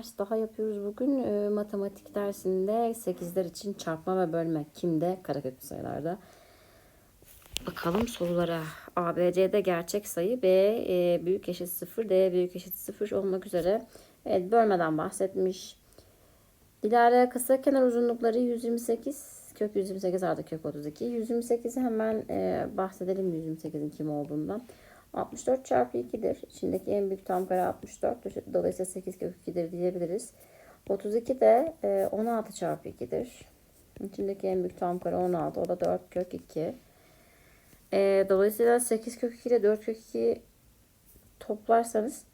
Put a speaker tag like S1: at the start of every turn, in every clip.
S1: Ders daha yapıyoruz bugün. Ee, matematik dersinde 8'ler için çarpma ve bölme. Kimde? Karaköklü sayılarda. Bakalım sorulara. A, B, C'de gerçek sayı. B e, büyük eşit 0. D büyük eşit 0 olmak üzere. Evet bölmeden bahsetmiş. Dilara kısa kenar uzunlukları 128. Kök 128 artı kök 32. 128'i hemen e, bahsedelim 128'in kim olduğundan. 64 çarpı 2'dir. İçindeki en büyük tam kare 64. Dolayısıyla 8 kök 2'dir diyebiliriz. 32 de e, 16 çarpı 2'dir. İçindeki en büyük tam kare 16. O da 4 kök 2. E, dolayısıyla 8 kök 2 ile 4 kök 2 toplarsanız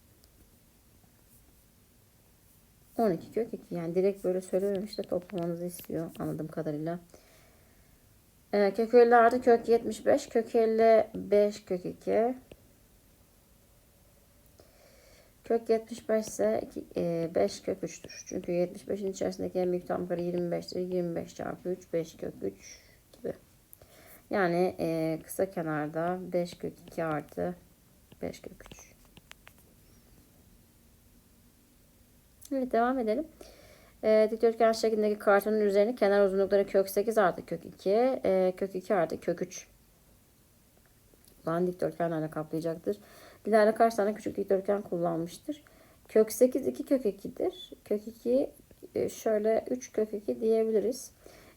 S1: 12 kök 2. Yani direkt böyle söylememiş de toplamanızı istiyor anladığım kadarıyla. E, kök 50 artı kök 75. Kök 55 kök 2. Kök 75 ise 5 kök 3'tür. Çünkü 75'in içerisindeki en büyük tam kare 25'tir. 25 çarpı 3 5 kök 3 gibi. Yani e, kısa kenarda 5 kök 2 artı 5 kök 3. Evet devam edelim. E, dikdörtgen şeklindeki kartonun üzerine kenar uzunlukları kök 8 artı kök 2, e, kök 2 artı kök 3 olan dikdörtgenlerle kaplayacaktır. Dilara kaç tane küçük dikdörtgen kullanmıştır? Kök 8 2 kök 2'dir. Kök 2 e, şöyle 3 kök 2 diyebiliriz.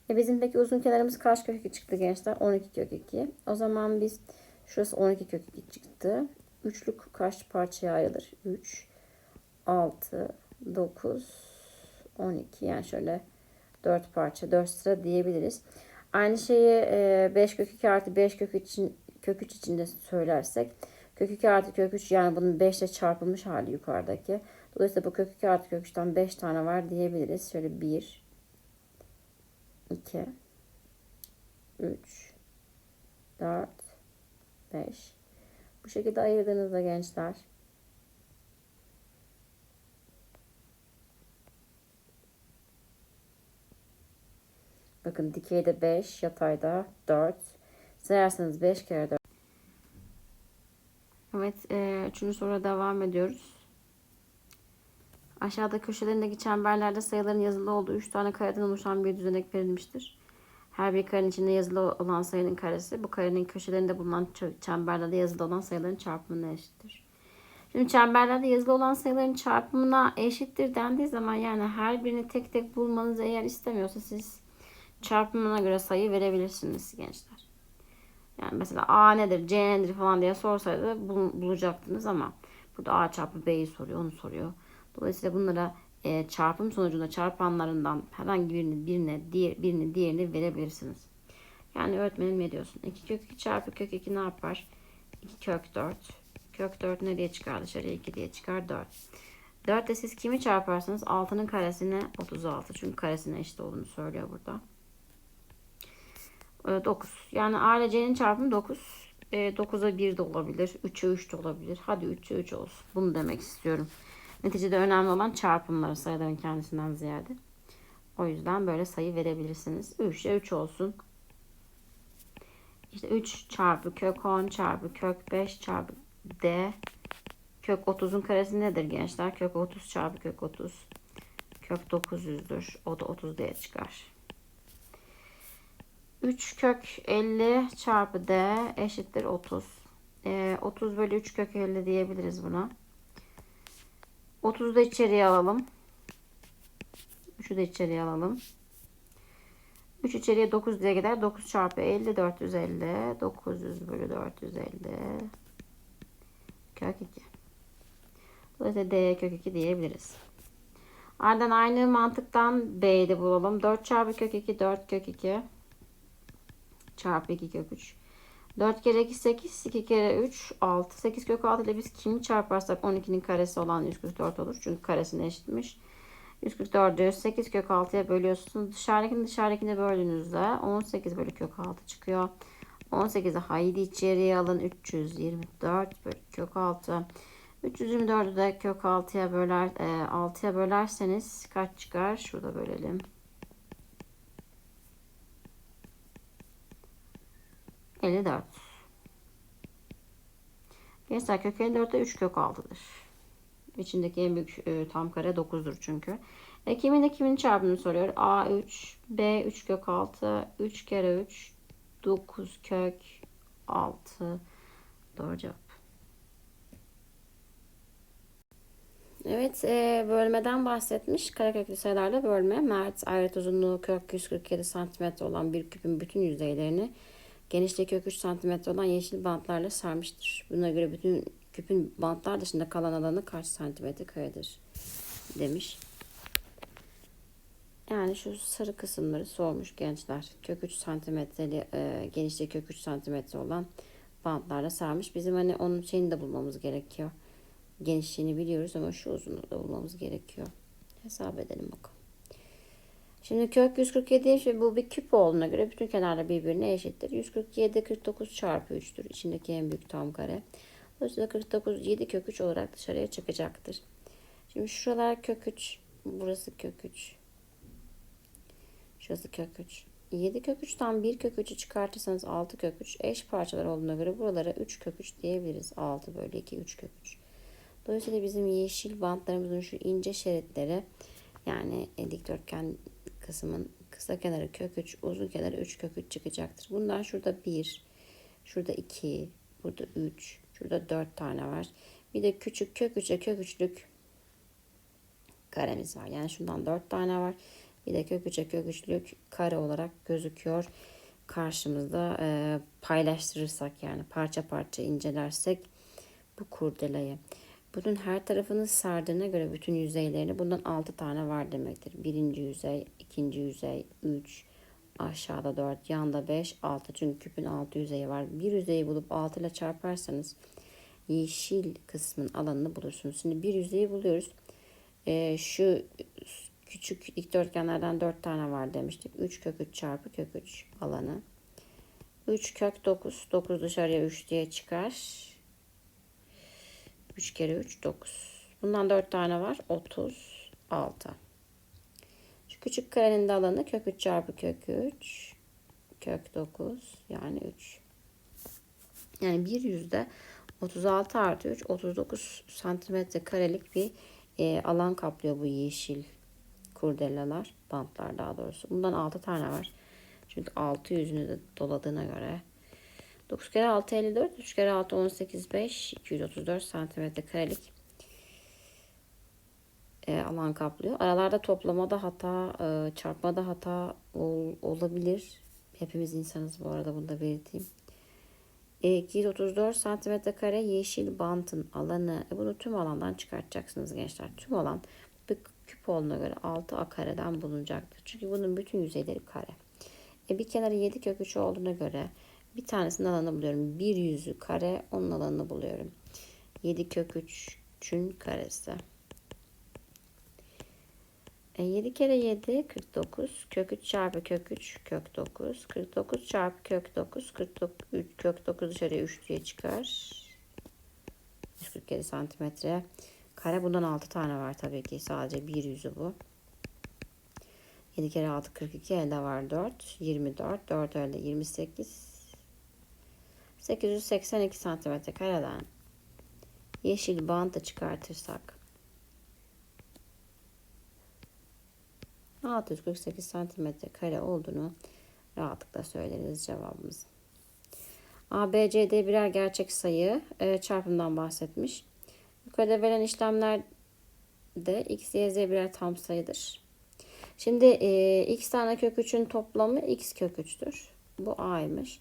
S1: E bizim peki uzun kenarımız kaç kök 2 çıktı gençler? 12 kök 2. O zaman biz şurası 12 kök 2 çıktı. Üçlük kaç parçaya ayrılır? 3, 6, 9, 12 yani şöyle 4 parça 4 sıra diyebiliriz. Aynı şeyi 5 kök 2 artı 5 kök 3 için, kök 3 için de söylersek Kök 2 artı kök 3 yani bunun 5 ile çarpılmış hali yukarıdaki. Dolayısıyla bu kök 2 artı kök 3'ten 5 tane var diyebiliriz. Şöyle 1 2 3 4 5 Bu şekilde ayırdığınızda gençler Bakın dikeyde 5, yatayda 4. Sayarsanız 5 kere 4 Evet, e, üçüncü soruya devam ediyoruz. Aşağıda köşelerindeki çemberlerde sayıların yazılı olduğu 3 tane kareden oluşan bir düzenek verilmiştir. Her bir karenin içinde yazılı olan sayının karesi bu karenin köşelerinde bulunan çemberlerde yazılı olan sayıların çarpımına eşittir. Şimdi çemberlerde yazılı olan sayıların çarpımına eşittir dendiği zaman yani her birini tek tek bulmanızı eğer istemiyorsa siz çarpımına göre sayı verebilirsiniz gençler. Yani mesela A nedir, C nedir falan diye sorsaydı bulacaktınız ama burada A çarpı B'yi soruyor, onu soruyor. Dolayısıyla bunlara e, çarpım sonucunda çarpanlarından herhangi birini birine diğer, birini diğerini verebilirsiniz. Yani öğretmenim ne diyorsun? 2 kök 2 çarpı kök 2 ne yapar? 2 kök 4. Kök 4 ne diye çıkar dışarıya? 2 diye çıkar 4. 4 de siz kimi çarparsanız 6'nın karesine 36. Çünkü karesine eşit olduğunu söylüyor burada. 9. Ee, yani A ile C'nin çarpımı 9. E, 9'a 1 de olabilir. 3'e 3 de olabilir. Hadi 3'e 3 olsun. Bunu demek istiyorum. Neticede önemli olan çarpımları sayıların kendisinden ziyade. O yüzden böyle sayı verebilirsiniz. 3'e 3 olsun. İşte 3 çarpı kök 10 çarpı kök 5 çarpı D kök 30'un karesi nedir gençler? Kök 30 çarpı kök 30 kök 900'dür. O da 30 diye çıkar. 3 kök 50 çarpı d eşittir 30. E, 30 bölü 3 kök 50 diyebiliriz buna. 30'u da içeriye alalım. 3'ü de içeriye alalım. 3 içeriye 9 diye gider. 9 çarpı 50 450. 900 bölü 450. Kök 2. Dolayısıyla d kök 2 diyebiliriz. Ardından aynı mantıktan b'yi de bulalım. 4 çarpı kök 2 4 kök 2 çarpı 2 kök 3. 4 kere 2 8, 2 kere 3 6. 8 kök 6 ile biz kimi çarparsak 12'nin karesi olan 144 olur. Çünkü karesine eşitmiş. 144'ü 8 kök 6'ya bölüyorsunuz. Dışarıdakini dışarıdakine böldüğünüzde 18 bölü kök 6 çıkıyor. 18'i haydi içeriye alın. 324 bölü kök 6. 324'ü de kök 6'ya böler, e, 6'ya bölerseniz kaç çıkar? Şurada bölelim. 54. Gençler kök 54'te 3 kök 6'dır. İçindeki en büyük e, tam kare 9'dur çünkü. E, kimin de kimin çarpımını soruyor. A3, B 3 kök 6, 3 kere 3, 9 kök 6. Doğru cevap. Evet, e, bölmeden bahsetmiş. Kareköklü sayılarla bölme. Mert ayrıt uzunluğu kök 147 cm olan bir küpün bütün yüzeylerini genişliği kök 3 cm olan yeşil bantlarla sarmıştır. Buna göre bütün küpün bantlar dışında kalan alanı kaç santimetre karedir demiş. Yani şu sarı kısımları sormuş gençler. Kök 3 santimetreli e, genişliği kök 3 santimetre olan bantlarla sarmış. Bizim hani onun şeyini de bulmamız gerekiyor. Genişliğini biliyoruz ama şu uzunluğu da bulmamız gerekiyor. Hesap edelim bakalım. Şimdi kök 147 şey bu bir küp olduğuna göre bütün kenarlar birbirine eşittir. 147 49 çarpı 3'tür. İçindeki en büyük tam kare. Dolayısıyla 49 7 kök 3 olarak dışarıya çıkacaktır. Şimdi şuralar kök 3. Burası kök 3. Şurası kök 3. 7 kök 3'ten 1 kök 3'ü çıkartırsanız 6 kök 3 eş parçalar olduğuna göre buralara 3 kök 3 diyebiliriz. 6 bölü 2 3 kök 3. Dolayısıyla bizim yeşil bantlarımızın şu ince şeritleri yani dikdörtgen kısmın kısa kenarı kök 3, uzun kenarı 3 kök 3 çıkacaktır. Bundan şurada 1, şurada 2, burada 3, şurada 4 tane var. Bir de küçük kök 3'e kök 3'lük karemiz var. Yani şundan 4 tane var. Bir de kök 3'e kök 3'lük kare olarak gözüküyor. Karşımızda e, paylaştırırsak yani parça parça incelersek bu kurdelayı. Bunun her tarafını sardığına göre bütün yüzeylerini bundan 6 tane var demektir. Birinci yüzey, ikinci yüzey, 3, aşağıda 4, yanda 5, 6. Çünkü küpün 6 yüzeyi var. Bir yüzeyi bulup 6 ile çarparsanız yeşil kısmın alanını bulursunuz. Şimdi bir yüzeyi buluyoruz. Ee, şu küçük dikdörtgenlerden 4 tane var demiştik. 3 kök 3 çarpı kök 3 alanı. 3 kök 9. 9 dışarıya 3 diye çıkar. 3 kere 3 9. Bundan 4 tane var. 36. Şu küçük karenin de alanı kök 3 çarpı kök 3. Kök 9 yani 3. Yani bir yüzde 36 artı 3 39 santimetre karelik bir e, alan kaplıyor bu yeşil kurdelalar. Bantlar daha doğrusu. Bundan 6 tane var. Çünkü 6 yüzünü de doladığına göre 9 kere 6 54, 3 kere 6 18 5, 234 santimetre karelik e, alan kaplıyor. Aralarda toplamada hata, e, çarpmada hata ol, olabilir. Hepimiz insanız bu arada bunu da belirteyim. E, 234 santimetre kare yeşil bantın alanı. E, bunu tüm alandan çıkartacaksınız gençler. Tüm alan bir küp olduğuna göre 6A kareden bulunacaktır. Çünkü bunun bütün yüzeyleri kare. E, bir kenarı 7 kök 3 olduğuna göre bir tanesinin alanını buluyorum. Bir yüzü kare onun alanını buluyorum. 7 kök 3'ün karesi. E 7 kere 7 49. Kök 3 çarpı kök 3 kök 9. 49 çarpı kök 9. 49 kök 9 dışarıya 3 diye çıkar. 147 santimetre. Kare bundan 6 tane var tabii ki. Sadece bir yüzü bu. 7 kere 6 42 elde var 4. 24. 4 elde 28. 882 santimetre kareden yeşil bantı çıkartırsak 648 santimetre kare olduğunu rahatlıkla söyleriz cevabımız. A, B, C, D birer gerçek sayı e, çarpımdan bahsetmiş. Yukarıda verilen işlemlerde x, y, z birer tam sayıdır. Şimdi e, x tane kök 3'ün toplamı x kök 3'tür. Bu A'ymış.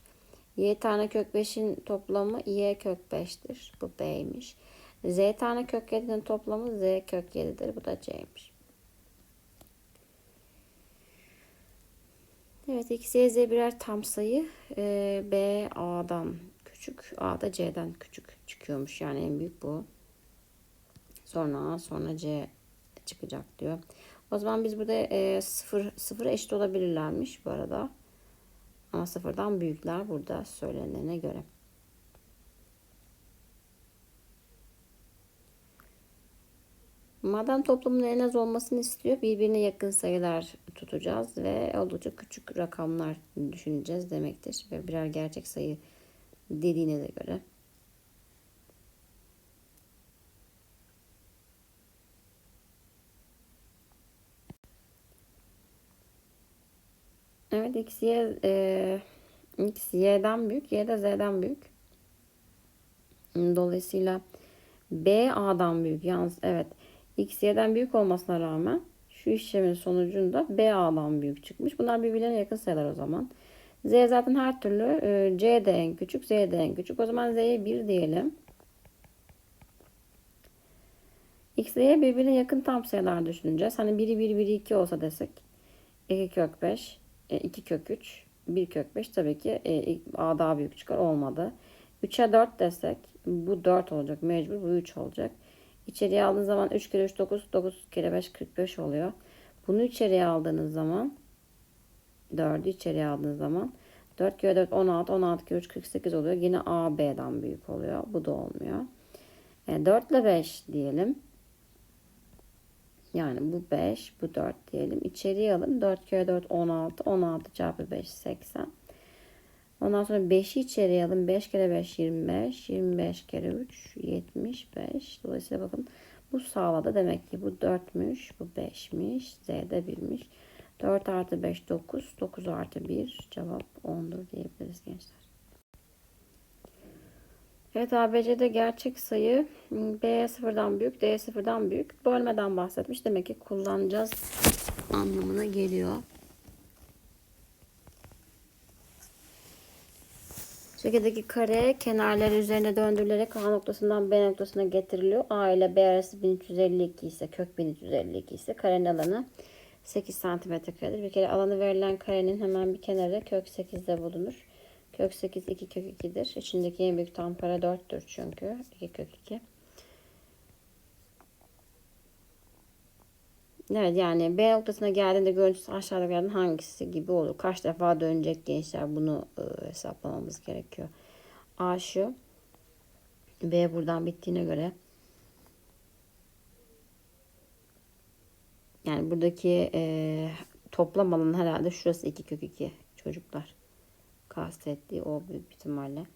S1: Y tane kök 5'in toplamı Y kök 5'tir. Bu B'ymiş. Z tane kök 7'nin toplamı Z kök 7'dir. Bu da C'ymiş. Evet Y, Z birer tam sayı. Ee, B A'dan küçük. A da C'den küçük çıkıyormuş. Yani en büyük bu. Sonra A sonra C çıkacak diyor. O zaman biz burada e, sıfır, sıfır eşit olabilirlermiş bu arada. Ama sıfırdan büyükler burada söylenene göre. Madem toplumun en az olmasını istiyor, birbirine yakın sayılar tutacağız ve oldukça küçük rakamlar düşüneceğiz demektir. Ve birer gerçek sayı dediğine de göre Evet x, y, e, x y'den büyük, y de z'den büyük. Dolayısıyla b a'dan büyük. Yalnız evet x y'den büyük olmasına rağmen şu işlemin sonucunda b a'dan büyük çıkmış. Bunlar birbirlerine yakın sayılar o zaman. Z zaten her türlü e, C de en küçük, Z de en küçük. O zaman Z'ye 1 diyelim. X, Z'ye birbirine yakın tam sayılar düşüneceğiz. Hani biri 1, biri 2 olsa desek. 2 kök 5, 2 kök 3, 1 kök 5 tabii ki e, A daha büyük çıkar. Olmadı. 3'e 4 desek bu 4 olacak mecbur. Bu 3 olacak. İçeriye aldığınız zaman 3 kere 3 9, 9 kere 5 45 oluyor. Bunu içeriye aldığınız zaman 4'ü içeriye aldığınız zaman 4 kere 4 16, 16 kere 3 48 oluyor. Yine A B'den büyük oluyor. Bu da olmuyor. E, 4 ile 5 diyelim. Yani bu 5, bu 4 diyelim. İçeriye alın. 4 kere 4 16, 16 çarpı 5 80. Ondan sonra 5'i içeriye alın. 5 kere 5 25, 25 kere 3 75. Dolayısıyla bakın bu sağladı. Demek ki bu 4'müş, bu 5'miş, Z de 1'miş. 4 artı 5 9. 9 artı 1 cevap 10'dur diyebiliriz gençler. Evet ABC'de gerçek sayı B sıfırdan büyük, D sıfırdan büyük. Bölmeden bahsetmiş. Demek ki kullanacağız anlamına geliyor. Şekildeki kare kenarları üzerine döndürülerek A noktasından B noktasına getiriliyor. A ile B arası 1352 ise kök 1352 ise karenin alanı 8 santimetre karedir. Bir kere alanı verilen karenin hemen bir kenarı kök 8'de bulunur. Kök 8 2 kök 2'dir. İçindeki en büyük tam para 4'tür çünkü. 2 kök 2. Evet yani B noktasına geldiğinde görüntüsü aşağıda gelen hangisi gibi olur? Kaç defa dönecek gençler bunu e, hesaplamamız gerekiyor. A şu. B buradan bittiğine göre Yani buradaki e, toplam alan herhalde şurası 2 kök 2 çocuklar. Kastettiği o büyük ihtimalle.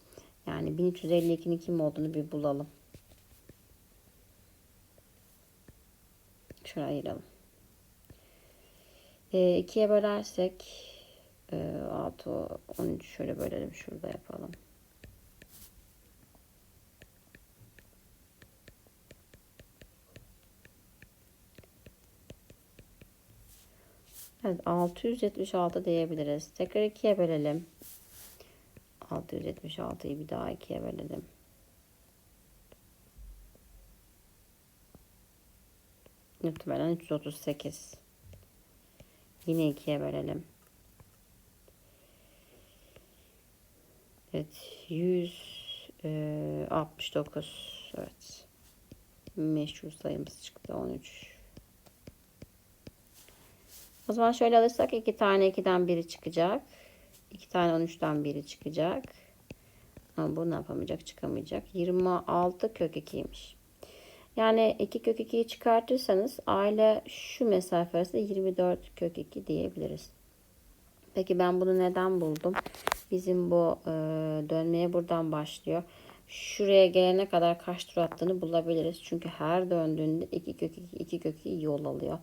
S1: Yani 1352'nin kim olduğunu bir bulalım. Şöyle ayıralım. E, ikiye bölersek e, 6, 13 şöyle bölelim. Şurada yapalım. Evet 676 diyebiliriz. Tekrar 2'ye bölelim. 676'yı bir daha 2'ye bölelim. Muhtemelen 338. Yine 2'ye bölelim. Evet 169. Evet. Meşhur sayımız çıktı 13. O zaman şöyle alırsak iki tane 2'den biri çıkacak. iki tane 13'ten biri çıkacak. Ama bu ne yapamayacak çıkamayacak. 26 kök 2'ymiş. Yani 2 kök 2'yi çıkartırsanız aile şu mesafe arasında 24 kök 2 diyebiliriz. Peki ben bunu neden buldum? Bizim bu e, dönmeye buradan başlıyor. Şuraya gelene kadar kaç tur attığını bulabiliriz. Çünkü her döndüğünde 2 kök 2, 2 kök 2 yol alıyor.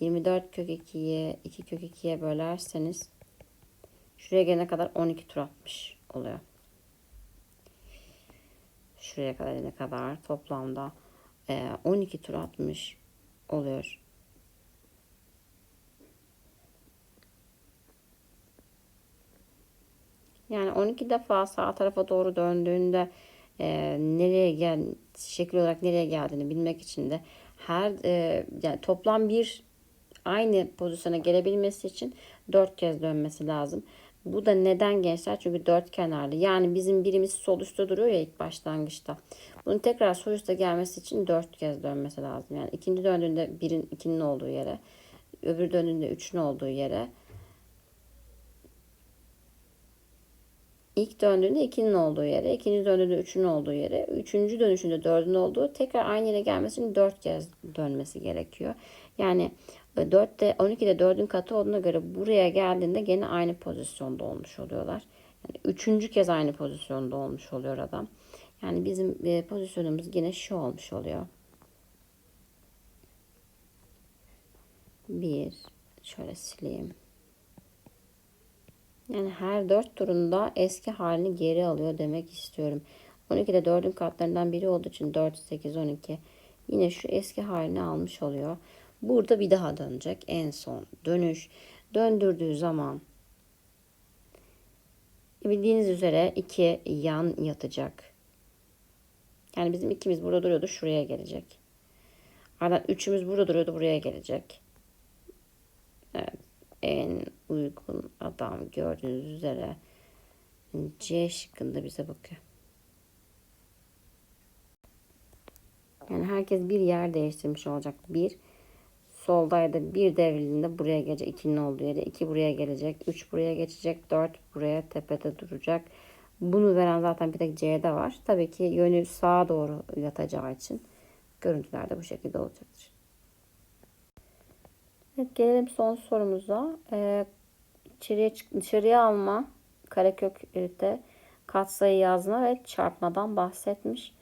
S1: 24 kök 2'ye 2 kök 2'ye bölerseniz şuraya gelene kadar 12 tur atmış oluyor. Şuraya kadar ne kadar toplamda 12 tur atmış oluyor. Yani 12 defa sağ tarafa doğru döndüğünde e, nereye gel şekil olarak nereye geldiğini bilmek için de her e, yani toplam bir aynı pozisyona gelebilmesi için dört kez dönmesi lazım. Bu da neden gençler? Çünkü dört kenarlı. Yani bizim birimiz sol üstte duruyor ya ilk başlangıçta. Bunun tekrar sol üstte gelmesi için dört kez dönmesi lazım. Yani ikinci döndüğünde birin ikinin olduğu yere, öbür döndüğünde üçün olduğu yere, ilk döndüğünde ikinin olduğu yere, ikinci döndüğünde üçün olduğu yere, üçüncü dönüşünde dördün olduğu tekrar aynı yere gelmesi için dört kez dönmesi gerekiyor. Yani 4'te 12'de 4'ün katı olduğuna göre buraya geldiğinde gene aynı pozisyonda olmuş oluyorlar. Yani üçüncü kez aynı pozisyonda olmuş oluyor adam. Yani bizim e, pozisyonumuz yine şu olmuş oluyor. Bir şöyle sileyim. Yani her 4 turunda eski halini geri alıyor demek istiyorum. 12 de 4'ün katlarından biri olduğu için 4, 8, 12. Yine şu eski halini almış oluyor. Burada bir daha dönecek. En son dönüş. Döndürdüğü zaman bildiğiniz üzere 2 yan yatacak. Yani bizim ikimiz burada duruyordu. Şuraya gelecek. Ardından üçümüz burada duruyordu. Buraya gelecek. Evet. En uygun adam gördüğünüz üzere C şıkkında bize bakıyor. Yani herkes bir yer değiştirmiş olacak. Bir soldaydı. Bir devrildiğinde buraya gelecek. ikinin olduğu yere. iki buraya gelecek. Üç buraya geçecek. Dört buraya tepede duracak. Bunu veren zaten bir tek C'de var. Tabii ki yönü sağa doğru yatacağı için görüntüler de bu şekilde olacaktır. Evet, gelelim son sorumuza. Ee, içeriye, dışarıya alma, karekökte katsayı yazma ve çarpmadan bahsetmiş.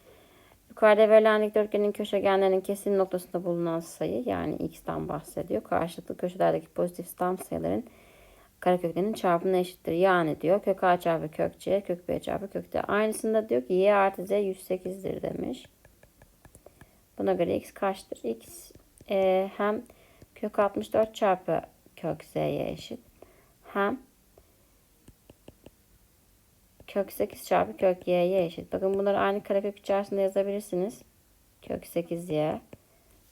S1: Yukarıda verilen dikdörtgenin köşegenlerinin kesim noktasında bulunan sayı yani x'ten bahsediyor. Karşılıklı köşelerdeki pozitif tam sayıların kareköklerinin çarpımına eşittir. Yani diyor kök a çarpı kök c kök b çarpı kök d. Aynısında diyor ki y artı z 108'dir demiş. Buna göre x kaçtır? x e, hem kök 64 çarpı kök z'ye eşit. Hem kök 8 çarpı kök y'ye eşit. Bakın bunları aynı karekök içerisinde yazabilirsiniz. Kök 8y.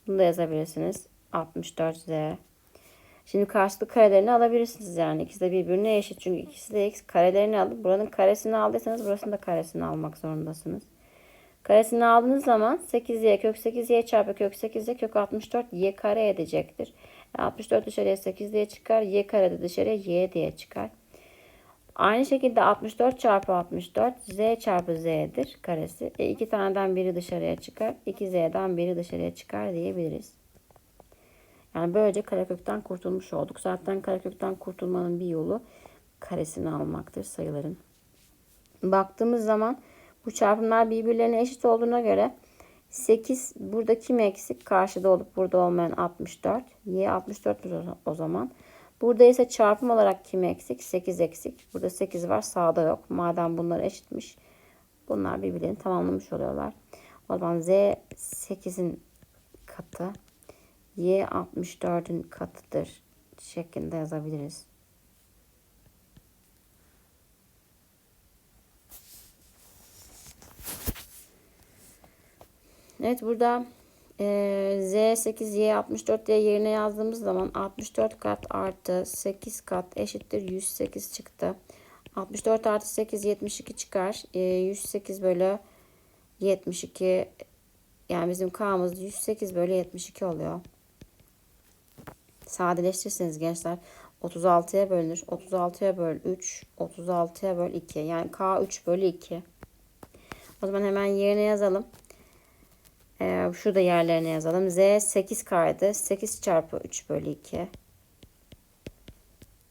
S1: Bunu da yazabilirsiniz. 64z. Şimdi karşılık karelerini alabilirsiniz yani. İkisi de birbirine eşit. Çünkü ikisi de x karelerini alıp buranın karesini aldıysanız burasının da karesini almak zorundasınız. Karesini aldığınız zaman 8y kök 8y çarpı kök 8y kök 64 y kare edecektir. 64 dışarıya 8 diye çıkar. Y kare de dışarıya y diye çıkar. Aynı şekilde 64 çarpı 64 z çarpı z'dir karesi. E, iki taneden biri dışarıya çıkar. 2z'den biri dışarıya çıkar diyebiliriz. Yani böylece karekökten kurtulmuş olduk. Zaten karekökten kurtulmanın bir yolu karesini almaktır sayıların. Baktığımız zaman bu çarpımlar birbirlerine eşit olduğuna göre 8 burada kim eksik? Karşıda olup burada olmayan 64. Y 64 o zaman. Burada ise çarpım olarak kim eksik? 8 eksik. Burada 8 var sağda yok. Madem bunlar eşitmiş. Bunlar birbirlerini tamamlamış oluyorlar. O zaman Z 8'in katı. Y 64'ün katıdır. Şeklinde yazabiliriz. Evet burada e, Z8 Y64 diye yerine yazdığımız zaman 64 kat artı 8 kat eşittir 108 çıktı. 64 artı 8 72 çıkar. E, 108 bölü 72 yani bizim K'mız 108 bölü 72 oluyor. Sadeleştirirseniz gençler 36'ya bölünür. 36'ya böl 3, 36'ya böl 2. Yani K 3 bölü 2. O zaman hemen yerine yazalım. Ee, şurada yerlerine yazalım. Z 8 kaydı. 8 çarpı 3 bölü 2.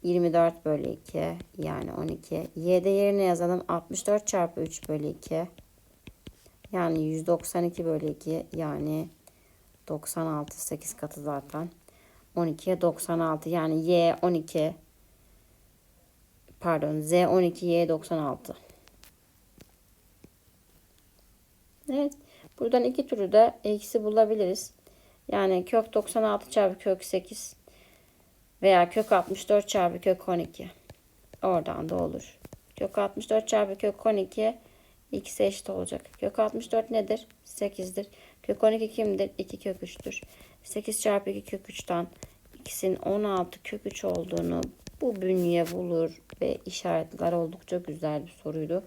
S1: 24 bölü 2 yani 12. Y'de yerine yazalım. 64 çarpı 3 bölü 2. Yani 192 bölü 2 yani 96 8 katı zaten. 12'ye 96 yani Y 12 pardon Z 12 Y 96. Evet. Buradan iki türü de eksi bulabiliriz. Yani kök 96 çarpı kök 8 veya kök 64 çarpı kök 12. Oradan da olur. Kök 64 çarpı kök 12 x eşit olacak. Kök 64 nedir? 8'dir. Kök 12 kimdir? 2 kök 3'tür. 8 çarpı 2 kök 3'ten x'in 16 kök 3 olduğunu bu bünye bulur ve işaretler oldukça güzel bir soruydu.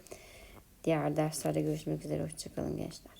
S1: Diğer derslerde görüşmek üzere. Hoşçakalın gençler.